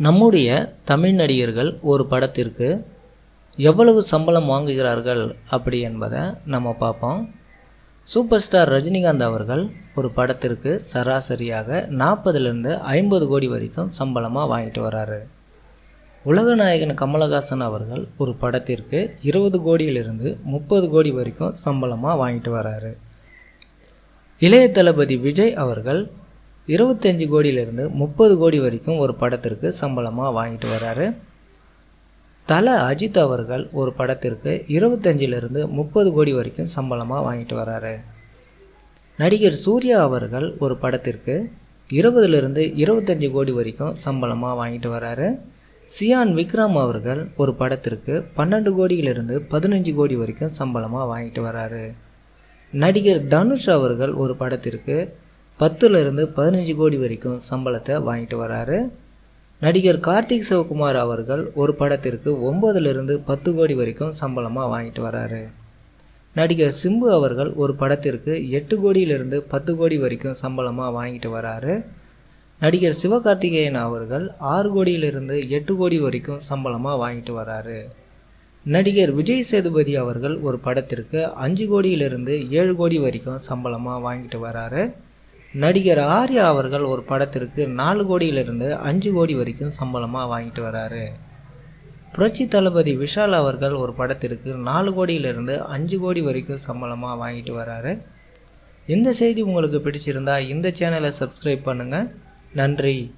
நம்முடைய தமிழ் நடிகர்கள் ஒரு படத்திற்கு எவ்வளவு சம்பளம் வாங்குகிறார்கள் அப்படி என்பதை நம்ம பார்ப்போம். சூப்பர் ஸ்டார் ரஜினிகாந்த் அவர்கள் ஒரு படத்திற்கு சராசரியாக நாற்பதுலேருந்து ஐம்பது கோடி வரைக்கும் சம்பளமாக வாங்கிட்டு வராரு உலகநாயகன் கமலஹாசன் அவர்கள் ஒரு படத்திற்கு இருபது கோடியிலிருந்து முப்பது கோடி வரைக்கும் சம்பளமாக வாங்கிட்டு வராரு இளைய தளபதி விஜய் அவர்கள் இருபத்தஞ்சி கோடியிலிருந்து முப்பது கோடி வரைக்கும் ஒரு படத்திற்கு சம்பளமாக வாங்கிட்டு வராரு. தல அஜித் அவர்கள் ஒரு படத்திற்கு இருபத்தஞ்சிலிருந்து முப்பது கோடி வரைக்கும் சம்பளமாக வாங்கிட்டு வராரு. நடிகர் சூர்யா அவர்கள் ஒரு படத்திற்கு இருபதுலேருந்து இருபத்தஞ்சி கோடி வரைக்கும் சம்பளமாக வாங்கிட்டு வராரு. சியான் விக்ரம் அவர்கள் ஒரு படத்திற்கு பன்னெண்டு கோடியிலிருந்து பதினஞ்சு கோடி வரைக்கும் சம்பளமாக வாங்கிட்டு வராரு. நடிகர் தனுஷ் அவர்கள் ஒரு படத்திற்கு பத்துலேருந்து பதினஞ்சு கோடி வரைக்கும் சம்பளத்தை வாங்கிட்டு வராரு. நடிகர் கார்த்திக் சிவகுமார் அவர்கள் ஒரு படத்திற்கு ஒம்பதுலேருந்து பத்து கோடி வரைக்கும் சம்பளமாக வாங்கிட்டு வராரு. நடிகர் சிம்பு அவர்கள் ஒரு படத்திற்கு எட்டு கோடியிலிருந்து பத்து கோடி வரைக்கும் சம்பளமாக வாங்கிட்டு வராரு. நடிகர் சிவகார்த்திகேயன் அவர்கள் ஆறு கோடியிலிருந்து எட்டு கோடி வரைக்கும் சம்பளமாக வாங்கிட்டு வராரு. நடிகர் விஜய் சேதுபதி அவர்கள் ஒரு படத்திற்கு அஞ்சு கோடியிலிருந்து ஏழு கோடி வரைக்கும் சம்பளமாக வாங்கிட்டு வராரு. நடிகர் ஆர்யா அவர்கள் ஒரு படத்திற்கு நாலு கோடியிலிருந்து அஞ்சு கோடி வரைக்கும் சம்பளமாக வாங்கிட்டு வராரு. புரட்சி தளபதி விஷால் அவர்கள் ஒரு படத்திற்கு நாலு கோடியிலிருந்து அஞ்சு கோடி வரைக்கும் சம்பளமாக வாங்கிட்டு வராரு. இந்த செய்தி உங்களுக்கு பிடிச்சிருந்தா இந்த சேனலை சப்ஸ்கிரைப் பண்ணுங்கள் நன்றி.